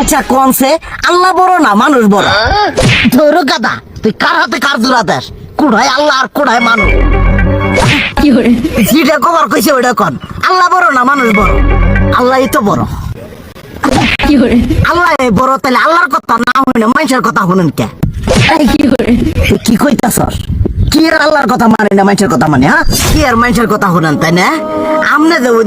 আচ্ছা কনসে আল্লাহ বড় না মানুষ বড়? ধরো গাদা তুই কার হাতে কার জোড়া দেশ কুড়ায় আল্লাহ আর কুড়ায় মানুষ। যেটা কবার কইছে ওইটা কন। আল্লাহ বড় না মানুষ বড়? আল্লাহ তো বড়। আল্লাহ বড় তাহলে আল্লাহর কথা না শুনে মানুষের কথা শুনেন কে? তুই কি কইতাছস? কি আর আল্লাহর কথা মানে না, মানুষের কথা মানে হ্যাঁ? কি আর মানুষের কথা শুনেন, তাই না? আমনে যে ওই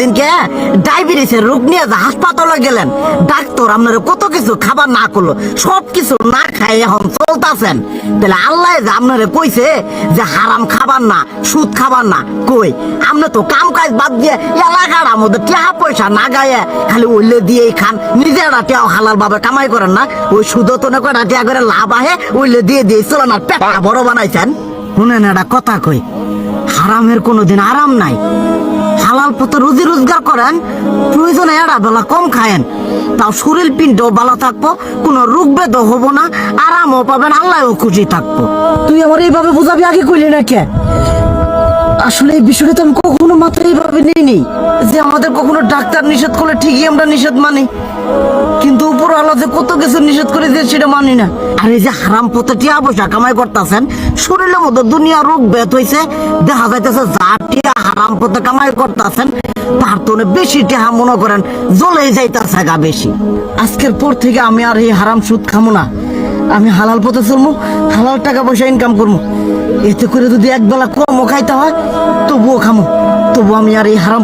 ডায়াবেটিসের রোগ নিয়ে যে হাসপাতালে গেলেন, ডাক্তার আপনার কত কিছু খাবার না করল, সব কিছু না খাই এখন চলতাছেন। তাহলে আল্লাহ যে আপনারে কইছে যে হারাম খাবার না, সুদ খাবার না, কই? আপনি তো কাম কাজ বাদ দিয়ে এলাকার মধ্যে টাকা পয়সা না গায়ে, খালি উল্লে দিয়েই খান নিজেরা টিয়াও হালাল ভাবে কামাই করেন না, ওই সুদ তো না কটা টিয়া করে লাভ আহে, উল্লে দিয়ে দিয়ে চলে না পেটটা বড় বানাইছেন। শুনেন একটা কথা কই। হারামের কোনোদিন আরাম নাই। হালাল পথে রুজি রোজগার করেন, প্রয়োজনে এরা বেলা কম খায়েন। তাও শরীর পিণ্ডও ভালো থাকব, কোনো রোগ বেদ হব না, আরামও পাবেন, আল্লাহও খুশি থাকব। তুই আমার এইভাবে বুঝাবি আগে কইলি না কে? আসলে এই বিষয়টা তো আমি কখনো মাথায় এইভাবে নেই নেই যে আমাদের কখনো ডাক্তার নিষেধ করলে ঠিকই আমরা নিষেধ মানি। কিন্তু উপর যে কত কিছু নিষেধ করে দিয়ে সেটা মানি না। আর এই যে হারাম পথে টিয়া কামাই করতেছেন, শরীরের মধ্যে দুনিয়া রোগ বেত হয়েছে দেখা যাইতেছে যা টিয়া হারাম পথে কামাই করতেছেন, তার তো বেশি মনে করেন জ্বলে যাইতেছে গা বেশি। আজকের পর থেকে আমি আর এই হারাম সুদ খামো না। আমি হালাল পথে চলবো হালাল টাকা পয়সা ইনকাম করব এতে করে যদি একবেলা কমও খাইতে হয়, তবুও খামো। তবু আমি আর এই হারাম